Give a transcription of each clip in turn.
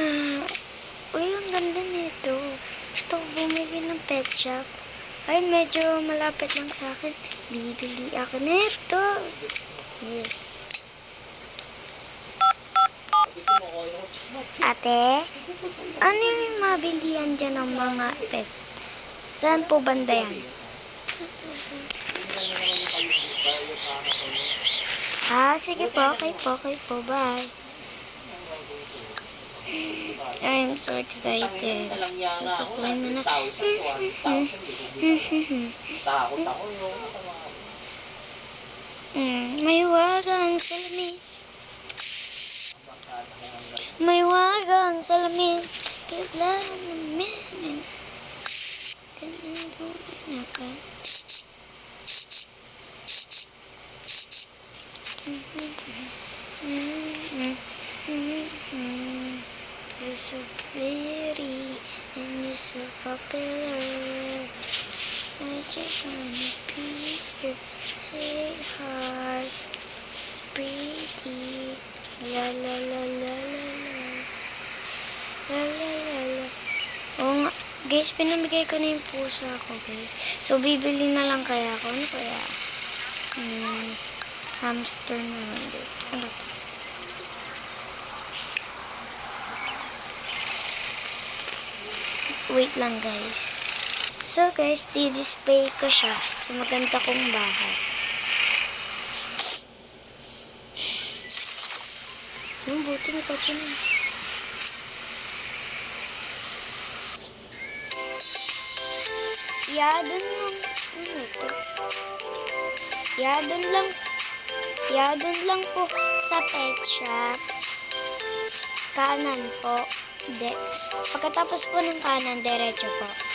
Ah, Uy, ang ganda nito. Gusto ko bumili ng pet shop. Ay, medyo malapit lang sa akin. Bibili ako nito. Yes. Ate, ano yung mabilihan dyan ng mga pet? Saan po banda yan? Ah, sige po. Okay po. Okay po. Bye. I'm so excited. Susuklay mo na. Takot ako yung may wagang salamin. May wagang salamin. Kailangan namin. Ganun doon na ka. You're so pretty and you're so popular. I just wanna be your sweetheart. It's pretty. La la la la la la. La la la la. Oo nga. Guys, pinamigay ko na yung pusa ko, guys. So, bibili na lang kaya ako. Ano kaya? Hmm, hamster na lang, guys. Ano to? Wait lang, guys. So, guys, di-display ko siya sa maganda kong bahay. Yung buti ni kotse na. Yeah, dun lang. Ano ito? Yeah, dun lang. Yeah, dun lang po sa pet shop. Kanan po. De Pagkatapos po ng kanan, diretso po.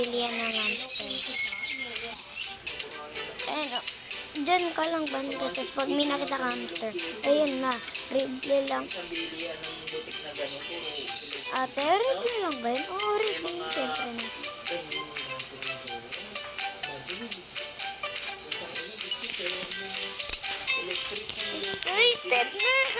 Bilihan ng hamster. Ayun oh. Diyan ka lang banda. Tapos pag may nakita ka hamster, ayun na. Ribli lang. Ate, ribli lang ba yun? Oo, ribli. Siyempre na. Excited na!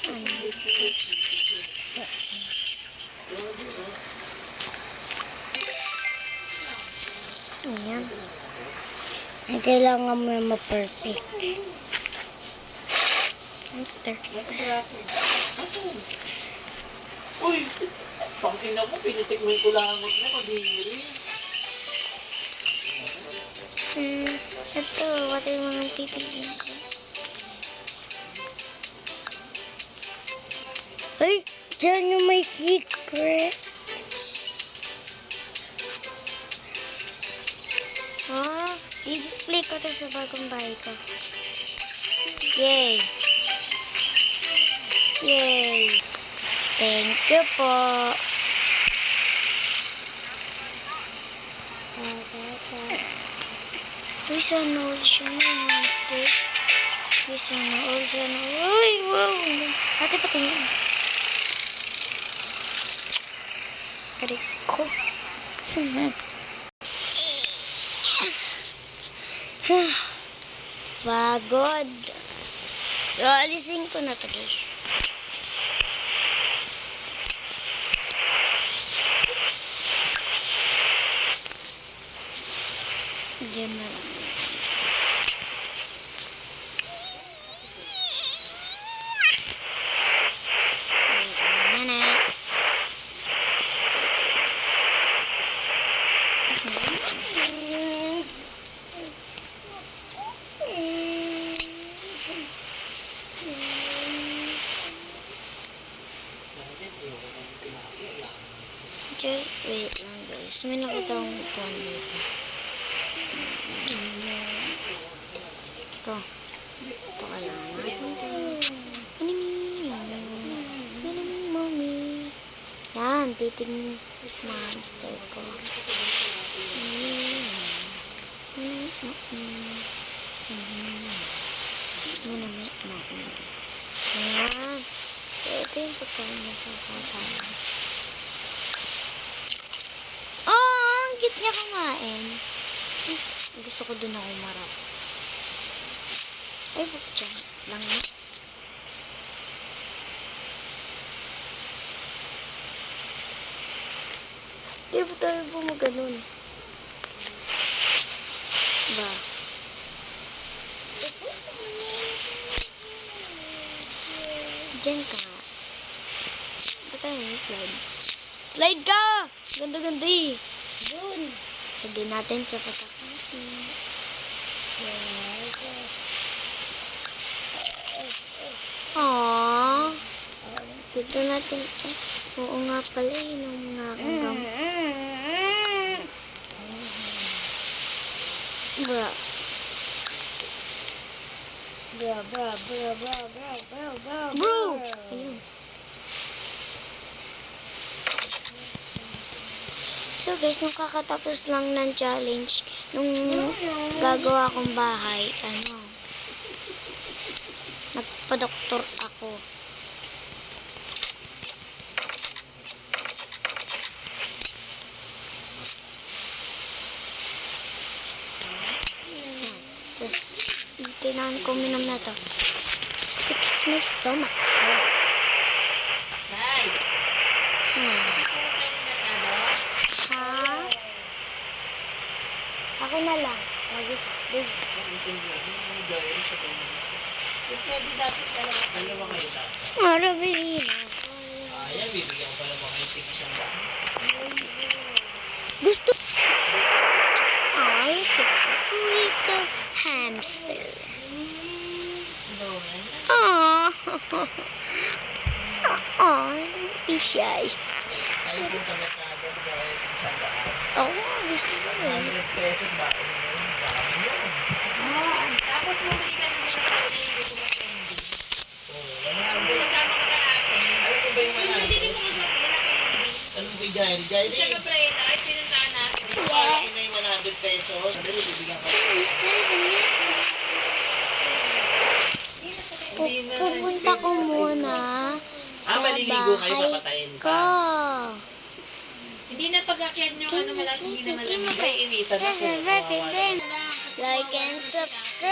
Ayan. Ay, kailangan mo yung ma-perfect. Hamster. Uy! Pangina mo, pinitikman ko langot na, kadiri. Hmm. Ito, pati yung mga titignan ko. Ay, dyan yung may secret. Ah, i-display ko to sa bagong bahay ko. Yay! Yay! Thank you po. Uy, sana all siya na monster. Uy, sana all, sana all. Uy, wow! Ate. Aray ko. Pagod. So, alisin ko na to, guys. Diyan na lang. Wait a minute. Just wait guys. May nakita akong upuan dito. Ito. Ito kailangan natin. Anime. Anime, mommy. Yan, titignan monster ko. Anime, mommy. Yan. So, ito yung pagkain niya sa patayan. Oh, niya kumain. Ay, gusto ko dun ako marap. Ay, wag dyan. Lang na. Di ba tayo bumaganon? Ba? Diyan ka. Ba tayo slide? Slide ka! Ganda-ganda eh. Sabi natin siya patakasin. Aww. Dito natin. Eh, oo nga pala eh. Nung mga hanggang. Bra. Bra, bra, bra, bra, bra, bra, bra, Bro! Ayun. So guys, nung kakatapos lang ng challenge, nung gagawa kong bahay, ano, nagpa-doktor ako. Tapos, itinan ko minom na to. Fix my stomach. Nay! Ako na lang. Mag-isa. Pwede dapat dalawa. Dalawa kayo na. Marabilina. Ayan, bibigyan ko pa naman kayo tig isang ba. Gusto... Ay, it's a little hamster. Aww. Aww, don't be shy. Ay, punta na sa agad. Bigyan isang ba. Oo, gusto ko yun. 100 pesos ba? Dami yun. Tapos bumili ka ng mga pwede, hindi ko 100. Kasama ka mo ba yung Hindi 100? ko ko sabihin na mo ba yung Jairi? Jairi! Siya ka pre, ay natin. Ayun na yung 100 pesos. Dali, bibigyan na. Pupunta ko muna sa Ah, bahay papatayin ko. Hindi pag-akyat nyo, ano malaki, hindi na malamig. Ay, initan ako. Naman. Like and subscribe.